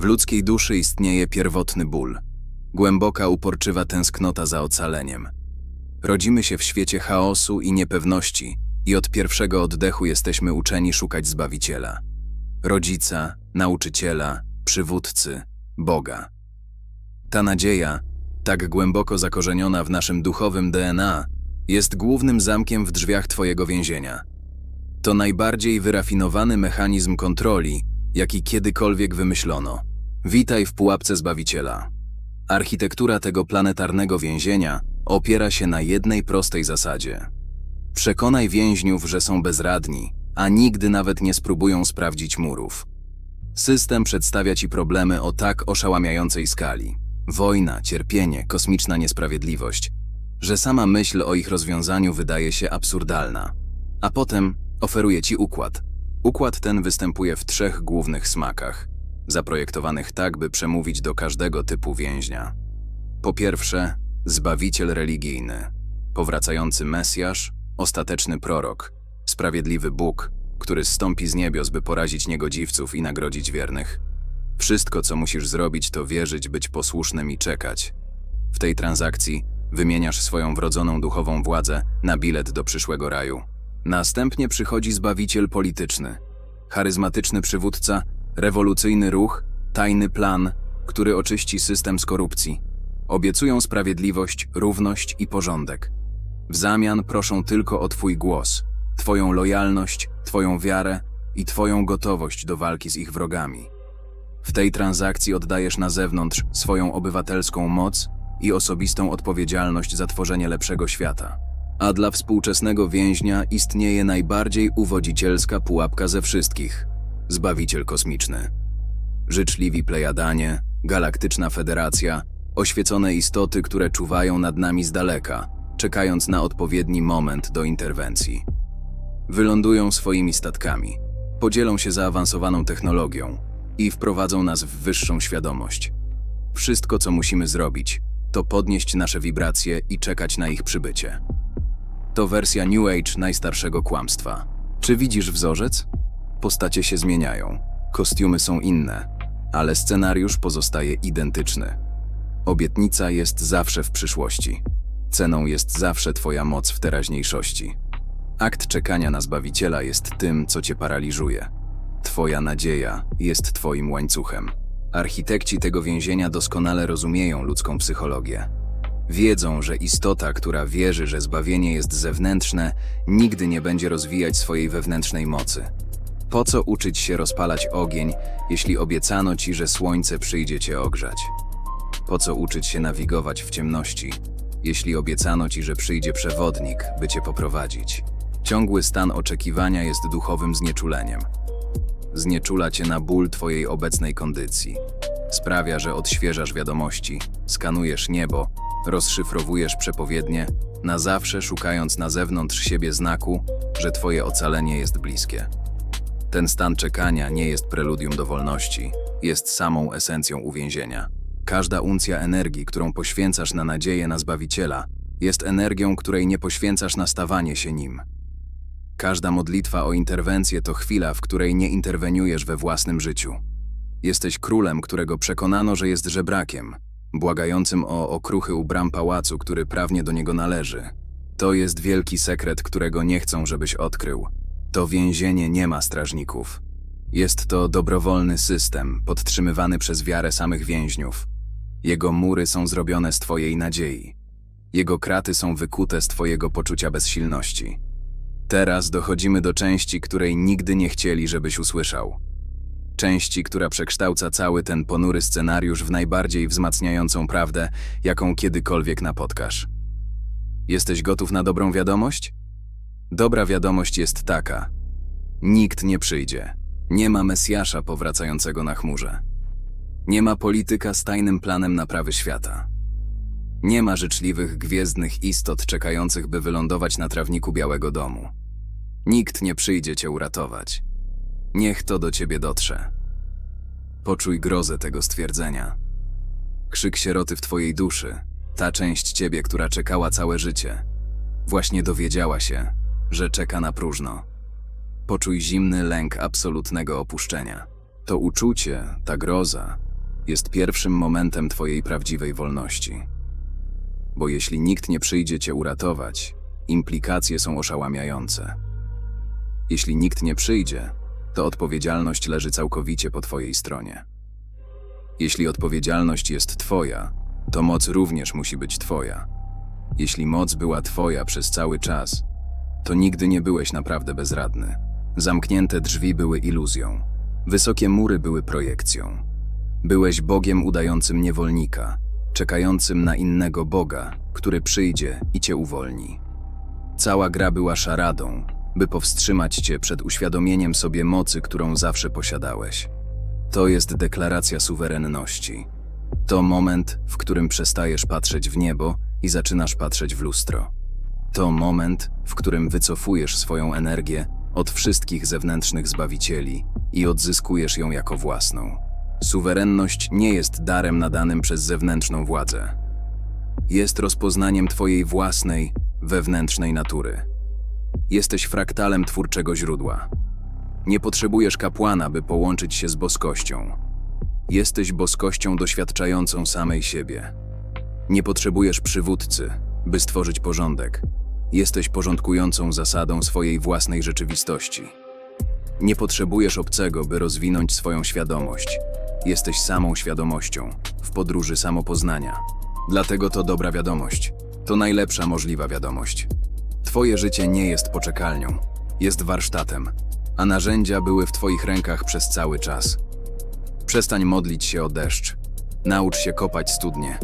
W ludzkiej duszy istnieje pierwotny ból, głęboka, uporczywa tęsknota za ocaleniem. Rodzimy się w świecie chaosu i niepewności i od pierwszego oddechu jesteśmy uczeni szukać Zbawiciela. Rodzica, nauczyciela, przywódcy, Boga. Ta nadzieja, tak głęboko zakorzeniona w naszym duchowym DNA, jest głównym zamkiem w drzwiach Twojego więzienia. To najbardziej wyrafinowany mechanizm kontroli, jaki kiedykolwiek wymyślono. Witaj w pułapce Zbawiciela. Architektura tego planetarnego więzienia opiera się na jednej prostej zasadzie. Przekonaj więźniów, że są bezradni, a nigdy nawet nie spróbują sprawdzić murów. System przedstawia ci problemy o tak oszałamiającej skali wojna, cierpienie, kosmiczna niesprawiedliwość że sama myśl o ich rozwiązaniu wydaje się absurdalna. A potem oferuje ci układ. Układ ten występuje w trzech głównych smakach, zaprojektowanych tak, by przemówić do każdego typu więźnia. Po pierwsze, zbawiciel religijny, powracający Mesjasz, ostateczny prorok, sprawiedliwy Bóg, który zstąpi z niebios, by porazić niegodziwców i nagrodzić wiernych. Wszystko, co musisz zrobić, to wierzyć, być posłusznym i czekać. W tej transakcji wymieniasz swoją wrodzoną duchową władzę na bilet do przyszłego raju. Następnie przychodzi zbawiciel polityczny, charyzmatyczny przywódca, rewolucyjny ruch, tajny plan, który oczyści system z korupcji. Obiecują sprawiedliwość, równość i porządek. W zamian proszą tylko o Twój głos, Twoją lojalność, Twoją wiarę i Twoją gotowość do walki z ich wrogami. W tej transakcji oddajesz na zewnątrz swoją obywatelską moc i osobistą odpowiedzialność za tworzenie lepszego świata. A dla współczesnego więźnia istnieje najbardziej uwodzicielska pułapka ze wszystkich zbawiciel kosmiczny. Życzliwi plejadanie, galaktyczna federacja, oświecone istoty, które czuwają nad nami z daleka, czekając na odpowiedni moment do interwencji. Wylądują swoimi statkami, podzielą się zaawansowaną technologią i wprowadzą nas w wyższą świadomość. Wszystko, co musimy zrobić, to podnieść nasze wibracje i czekać na ich przybycie. To wersja New Age najstarszego kłamstwa. Czy widzisz wzorzec? Postacie się zmieniają, kostiumy są inne, ale scenariusz pozostaje identyczny. Obietnica jest zawsze w przyszłości. Ceną jest zawsze Twoja moc w teraźniejszości. Akt czekania na Zbawiciela jest tym, co Cię paraliżuje. Twoja nadzieja jest Twoim łańcuchem. Architekci tego więzienia doskonale rozumieją ludzką psychologię. Wiedzą, że istota, która wierzy, że zbawienie jest zewnętrzne, nigdy nie będzie rozwijać swojej wewnętrznej mocy. Po co uczyć się rozpalać ogień, jeśli obiecano ci, że słońce przyjdzie cię ogrzać? Po co uczyć się nawigować w ciemności, jeśli obiecano ci, że przyjdzie przewodnik, by cię poprowadzić? Ciągły stan oczekiwania jest duchowym znieczuleniem. Znieczula cię na ból twojej obecnej kondycji. Sprawia, że odświeżasz wiadomości, skanujesz niebo, rozszyfrowujesz przepowiednie, na zawsze szukając na zewnątrz siebie znaku, że twoje ocalenie jest bliskie. Ten stan czekania nie jest preludium do wolności, jest samą esencją uwięzienia. Każda uncja energii, którą poświęcasz na nadzieję na Zbawiciela, jest energią, której nie poświęcasz na stawanie się nim. Każda modlitwa o interwencję to chwila, w której nie interweniujesz we własnym życiu. Jesteś królem, którego przekonano, że jest żebrakiem, błagającym o okruchy u bram pałacu, który prawnie do niego należy. To jest wielki sekret, którego nie chcą, żebyś odkrył. To więzienie nie ma strażników. Jest to dobrowolny system, podtrzymywany przez wiarę samych więźniów. Jego mury są zrobione z Twojej nadziei. Jego kraty są wykute z Twojego poczucia bezsilności. Teraz dochodzimy do części, której nigdy nie chcieli, żebyś usłyszał. Części, która przekształca cały ten ponury scenariusz w najbardziej wzmacniającą prawdę, jaką kiedykolwiek napotkasz. Jesteś gotów na dobrą wiadomość? Dobra wiadomość jest taka. Nikt nie przyjdzie. Nie ma Mesjasza powracającego na chmurze. Nie ma polityka z tajnym planem naprawy świata. Nie ma życzliwych, gwiezdnych istot czekających, by wylądować na trawniku Białego Domu. Nikt nie przyjdzie cię uratować. Niech to do ciebie dotrze. Poczuj grozę tego stwierdzenia. Krzyk sieroty w twojej duszy, ta część ciebie, która czekała całe życie, właśnie dowiedziała się, że czeka na próżno. Poczuj zimny lęk absolutnego opuszczenia. To uczucie, ta groza, jest pierwszym momentem Twojej prawdziwej wolności. Bo jeśli nikt nie przyjdzie Cię uratować, implikacje są oszałamiające. Jeśli nikt nie przyjdzie, to odpowiedzialność leży całkowicie po Twojej stronie. Jeśli odpowiedzialność jest Twoja, to moc również musi być Twoja. Jeśli moc była Twoja przez cały czas, to nigdy nie byłeś naprawdę bezradny. Zamknięte drzwi były iluzją, wysokie mury były projekcją. Byłeś Bogiem udającym niewolnika, czekającym na innego Boga, który przyjdzie i cię uwolni. Cała gra była szaradą, by powstrzymać cię przed uświadomieniem sobie mocy, którą zawsze posiadałeś. To jest deklaracja suwerenności. To moment, w którym przestajesz patrzeć w niebo i zaczynasz patrzeć w lustro. To moment, w którym wycofujesz swoją energię od wszystkich zewnętrznych zbawicieli i odzyskujesz ją jako własną. Suwerenność nie jest darem nadanym przez zewnętrzną władzę. Jest rozpoznaniem Twojej własnej, wewnętrznej natury. Jesteś fraktalem twórczego źródła. Nie potrzebujesz kapłana, by połączyć się z boskością. Jesteś boskością doświadczającą samej siebie. Nie potrzebujesz przywódcy, by stworzyć porządek. Jesteś porządkującą zasadą swojej własnej rzeczywistości. Nie potrzebujesz obcego, by rozwinąć swoją świadomość. Jesteś samą świadomością, w podróży samopoznania. Dlatego to dobra wiadomość. To najlepsza możliwa wiadomość. Twoje życie nie jest poczekalnią, jest warsztatem, a narzędzia były w Twoich rękach przez cały czas. Przestań modlić się o deszcz. Naucz się kopać studnie.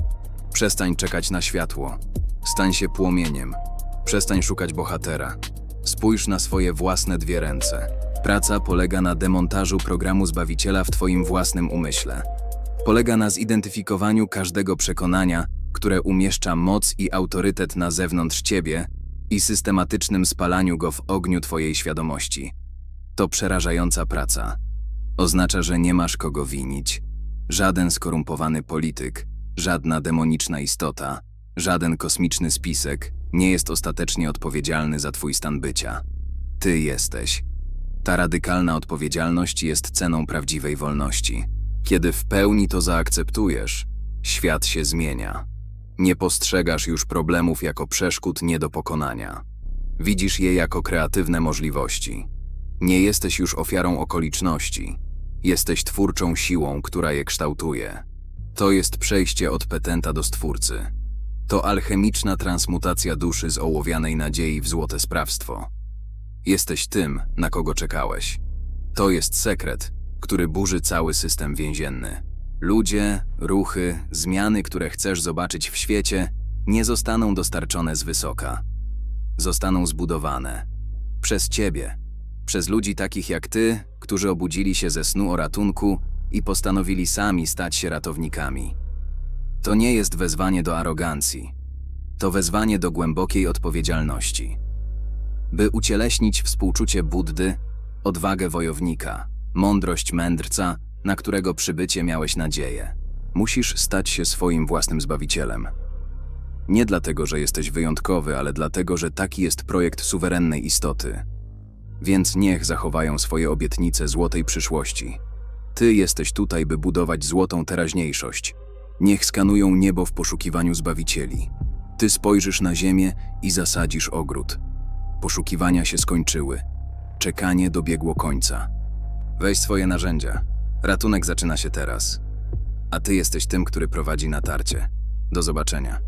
Przestań czekać na światło. Stań się płomieniem. Przestań szukać bohatera. Spójrz na swoje własne dwie ręce. Praca polega na demontażu programu Zbawiciela w Twoim własnym umyśle. Polega na zidentyfikowaniu każdego przekonania, które umieszcza moc i autorytet na zewnątrz Ciebie i systematycznym spalaniu go w ogniu Twojej świadomości. To przerażająca praca. Oznacza, że nie masz kogo winić. Żaden skorumpowany polityk, żadna demoniczna istota, żaden kosmiczny spisek nie jest ostatecznie odpowiedzialny za Twój stan bycia. Ty jesteś. Ta radykalna odpowiedzialność jest ceną prawdziwej wolności. Kiedy w pełni to zaakceptujesz, świat się zmienia. Nie postrzegasz już problemów jako przeszkód nie do pokonania. Widzisz je jako kreatywne możliwości. Nie jesteś już ofiarą okoliczności. Jesteś twórczą siłą, która je kształtuje. To jest przejście od petenta do stwórcy. To alchemiczna transmutacja duszy z ołowianej nadziei w złote sprawstwo. Jesteś tym, na kogo czekałeś. To jest sekret, który burzy cały system więzienny. Ludzie, ruchy, zmiany, które chcesz zobaczyć w świecie, nie zostaną dostarczone z wysoka. Zostaną zbudowane przez ciebie, przez ludzi takich jak ty, którzy obudzili się ze snu o ratunku i postanowili sami stać się ratownikami. To nie jest wezwanie do arogancji. To wezwanie do głębokiej odpowiedzialności. By ucieleśnić współczucie Buddy, odwagę wojownika, mądrość mędrca, na którego przybycie miałeś nadzieję. Musisz stać się swoim własnym zbawicielem. Nie dlatego, że jesteś wyjątkowy, ale dlatego, że taki jest projekt suwerennej istoty. Więc niech zachowają swoje obietnice złotej przyszłości. Ty jesteś tutaj, by budować złotą teraźniejszość. Niech skanują niebo w poszukiwaniu zbawicieli. Ty spojrzysz na ziemię i zasadzisz ogród. Poszukiwania się skończyły. Czekanie dobiegło końca. Weź swoje narzędzia. Ratunek zaczyna się teraz. A ty jesteś tym, który prowadzi natarcie. Do zobaczenia.